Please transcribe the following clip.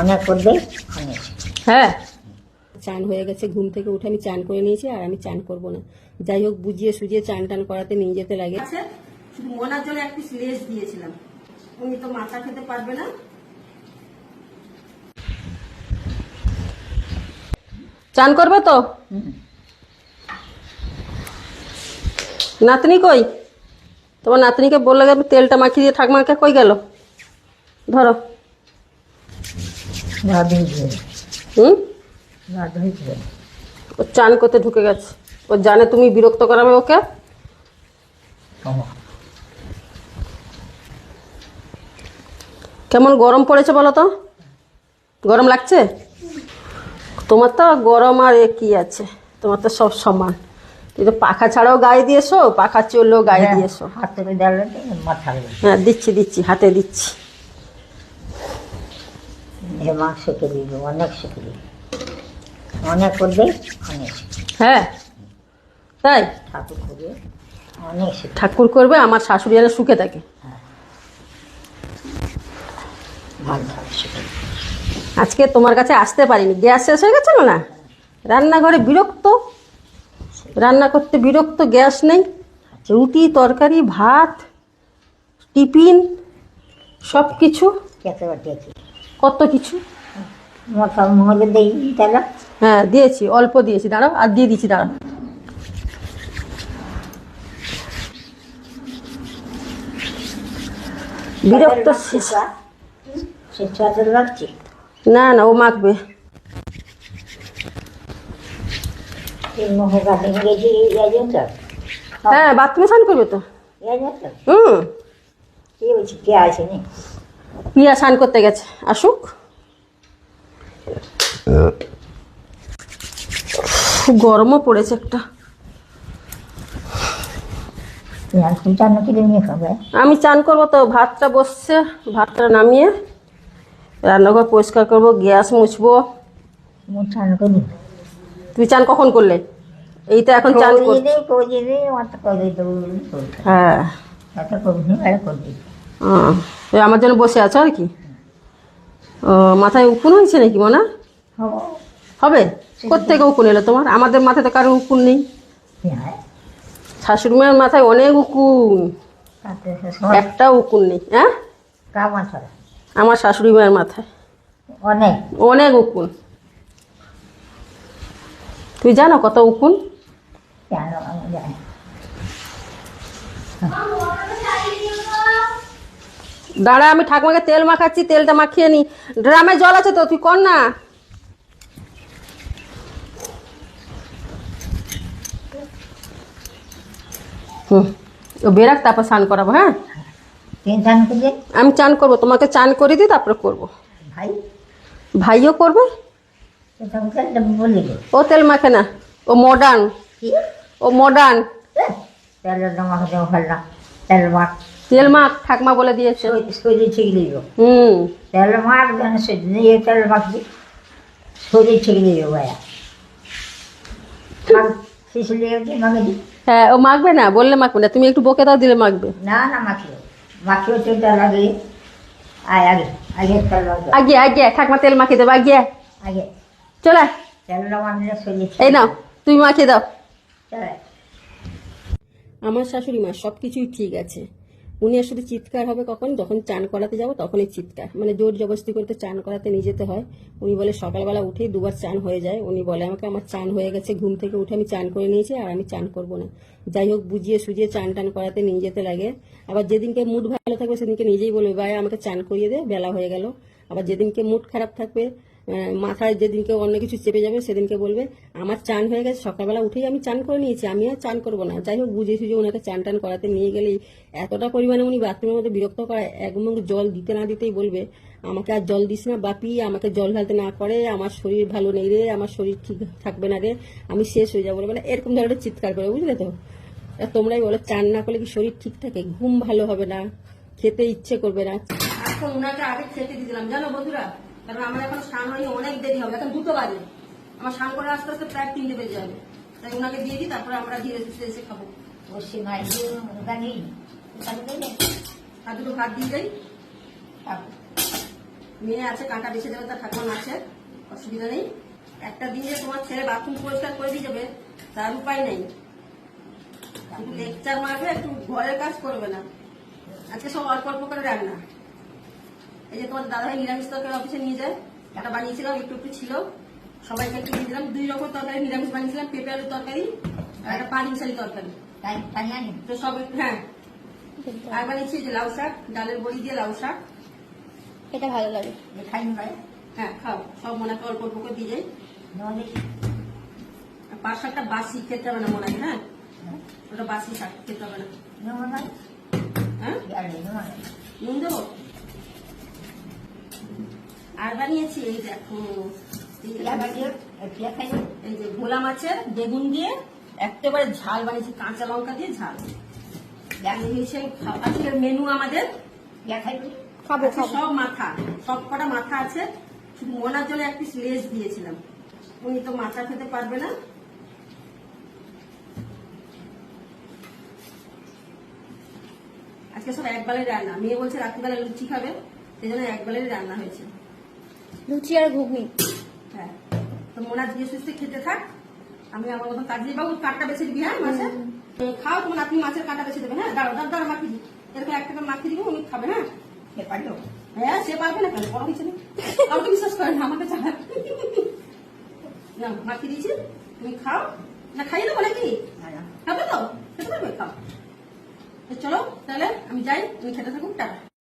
অনেক করবে অনেক হ্যাঁ। চান হয়ে গেছে ঘুম থেকে উঠে আমি চান করে নিয়েছি আর আমি চান করব না। যাই হোক বুঝিয়ে সুজিয়ে চান টান করাতে নিয়ে যেতে লাগে। শুধু মনার জন্য এক পিস লেস দিয়েছিলাম। উনি তো মাথা খেতে পারবে না। চান করবে তো? নাতনি কই? তোমার নাতনিকে বললে আমি তেলটা মাখিয়ে দিয়ে ঠাকমাকে কই গেল? ধরো। হুম? ও চান করতে ঢুকে গেছে। ও জানে তুমি বিরক্ত করাবে ওকে? কেমন গরম পড়েছে বলো তো? গরম লাগছে? তোমার তো গরম আর এ কি আছে? তোমার তো সব সমান। কিন্তু পাখা ছাড়াও গায়ে দিয়েছ পাখা চললেও গায়ে দিয়েছ। হাত হ্যাঁ দিচ্ছি দিচ্ছি হাতে দিচ্ছি। এ মা শিখে দিল অনেক শিখে দিল অনেক করবে অনেক হ্যাঁ। তাই? ঠাকুর করবে অনেক ঠাকুর করবে আমার শাশুড়ি যেন সুখে থাকে। দিল। আজকে তোমার কাছে আসতে পারিনি। গ্যাস শেষ হয়ে গেছিল না রান্নাঘরে বিরক্ত? রান্না করতে বিরক্ত গ্যাস নেই? রুটি তরকারি ভাত টিফিন সব কিছু কত কিছু? হ্যাঁ দিয়েছি অল্প দিয়েছি দাঁড়াও আর দিয়ে দিচ্ছি দাঁড়াও। বিরক্ত না না ও মাখবে। হ্যাঁ বাথরুমে স্নান করবে তো? হুম। কে বলছি কে আসেনি প্রিয়া স্নান করতে গেছে। আসুক। গরমও পড়েছে একটা। আমি চান করব তো ভাতটা বসছে ভাতটা নামিয়ে রান্নাঘর পরিষ্কার করব গ্যাস মুছবো। তুই চান কখন করলে? এইটা এখন চান হ্যাঁ। আমার জন্য বসে আছো আর কি? ও, মাথায় উকুন হয়েছে নাকি মনে? হবে? কোথেকে উকুন এলো তোমার? আমাদের মাথায় তো কারোর উকুন নেই। শাশুড়ি মায়ের মাথায় অনেক উকুন। একটা উকুন নেই হ্যাঁ? আমার শাশুড়ি মায়ের মাথায়। অনেক উকুন। তুই জানো কত উকুন? জানি। দাঁড়া আমি ঠাকুমাকে তেল মাখাচ্ছি তেলটা মাখিয়ে নি। ড্রামে জল আছে তো তুই কর না। হুম ও বেরাক তারপর স্নান করাবো হ্যাঁ? তিন চান করবে? আমি চান করব তোমাকে চান করে দিই তারপরে করব। ভাই? ভাইও করবে? মুখে ও তেল মাখে না ও মডার্ন ও মডার্ন ফেল না তেল মাখ। তেল মাখ ঠাকমা বলে দিয়েছে। শরীর ঠিক দিব হুম। তেল মাখ যেন নিয়ে তেল শরীর ঠিক দিব ভাইয়া দি হ্যাঁ ও মাখবে না বললে মাখবে না। তুমি একটু বকে দাও দিলে মাখবে। না না মাখিও। মাখিও তেলটা লাগে আয় আগে আগে তেল আগে আগে ঠাকমা তেল মাখিয়ে দেবো আগে। আগে। চলে। এই নাও তুমি মাখিয়ে দাও। আমার শাশুড়ি মা সব কিছুই ঠিক আছে। উনি আসলে চিৎকার হবে কখন? যখন চান করাতে যাব তখনই চিৎকার। মানে জোর জবরদস্তি করতে চান করাতে নিয়ে যেতে হয়। উনি বলে, সকালবেলা উঠেই দুবার চান হয়ে যায়। উনি বলে, আমাকে আমার চান হয়ে গেছে। ঘুম থেকে উঠে আমি চান করে নিয়েছি আর আমি চান করব না। যাই হোক, বুঝিয়ে সুজিয়ে চান টান করাতে নিয়ে যেতে লাগে। আবার যেদিনকে মুড ভালো থাকবে সেদিনকে নিজেই বলবে, ভাই, আমাকে চান করিয়ে দে, বেলা হয়ে গেল। আবার যেদিনকে মুড খারাপ থাকবে মাথায় যেদিনকে অন্য কিছু চেপে যাবে, সেদিনকে বলবে, আমার চান হয়ে গেছে, সকালবেলা উঠেই আমি চান করে নিয়েছি, আমি আর চান করব না। যাই হোক বুঝে সুঝে ওনাকে চান টান করাতে নিয়ে গেলেই এতটা পরিমাণে উনি বাথরুমের মধ্যে বিরক্ত করে, এক মুখ জল দিতে না দিতেই বলবে, আমাকে আর জল দিস না বাপি, আমাকে জল ঢালতে না করে, আমার শরীর ভালো নেই রে, আমার শরীর ঠিক থাকবে না রে, আমি শেষ হয়ে যাব। মানে এরকম ধরনের চিৎকার করে, বুঝলে তো? তোমরাই বলো, চান না করলে কি শরীর ঠিক থাকে? ঘুম ভালো হবে না, খেতে ইচ্ছে করবে না। এখন উনাকে আগে খেতে দিলাম, জানো বন্ধুরা? কারণ আমার এখন স্নান হয়নি অনেক দেরি হবে। এখন দুটো বাজে। আমার স্নান করে আস্তে আস্তে প্রায় তিনটে বেজে যাবে। তাই ওনাকে দিয়ে দিই তারপরে আমরা ধীরে ধীরে এসে খাব। বসে মাই নেই। আর দুটো ভাত দিয়ে যাই মেয়ে আছে কাঁটা বেছে দেবে তার ঠাকুমা আছে অসুবিধা নেই। একটা দিন তোমার ছেলে বাথরুম পরিষ্কার করে দিয়ে যাবে তার উপায় নেই। লেকচার মারবে একটু ঘরের কাজ করবে না। আজকে সব অল্প অল্প করে রান্না। এই যে তোমার দাদাভাই নিরামিষ তরকারি অফিসে নিয়ে যায় একটা বানিয়েছিলাম একটু একটু ছিল। সবাইকে একটু দিয়ে দিলাম দুই রকম তরকারি নিরামিষ বানিয়েছিলাম পেঁপে আলুর তরকারি আর একটা পাঁচ মিশালি তরকারি। তাই তাই তো সব একটু হ্যাঁ। আর বানিয়েছি যে লাউ শাক ডালের বড়ি দিয়ে লাউ শাক। এটা ভালো লাগে। খাইনি ভাই? হ্যাঁ খাও। সব মনে হয় অল্প অল্প করে দিয়ে যাই পাঁচ শাকটা বাসি খেতে হবে না মনে হয় হ্যাঁ? ওটা বাসি শাক খেতে হবে না। হ্যাঁ? আর নুন দেবো? আর বানিয়েছি এই দেখো এই যে- ভোলা মাছের বেগুন দিয়ে একেবারে ঝাল বানিয়েছি কাঁচা লঙ্কা দিয়ে ঝাল। আজকের মেনু আমাদের। খাব সব মাথা সব কটা মাথা আছে। শুধু মোনার জন্য এক পিস লেজ দিয়েছিলাম। উনি তো মাথা খেতে পারবে না। আজকে সব একবেলায় রান্না। মেয়ে বলছে রাত্রিবেলা লুচি খাবে সেই জন্য একবেলায় রান্না হয়েছে। লুচি আর ঘুগনি। হ্যাঁ। তো মোনা ধীরে সুস্থে খেতে থাক। আমি আমার মতো কাজী বাবু কাঁটা বেছে দিবি হ্যাঁ মাছের? খাও তোমার আপনি মাছের কাঁটা বেছে দেবে হ্যাঁ দাঁড়ো দাঁড়ো দাঁড়ো মাখিয়ে দিই। এরকম একটা করে মাখিয়ে দিবো উনি খাবে হ্যাঁ। সে পারল। হ্যাঁ সে পারবে না কেন? বড় কিছু নেই কাউকে বিশ্বাস করে না আমাকে ছাড়া। না মাখিয়ে দিয়েছি। তুমি খাও। না খাইয়ে দেবো নাকি? না না খাবে তো? খেতে পারবে? খাও। তো চলো তাহলে আমি যাই তুমি খেতে থাকুক টাটা।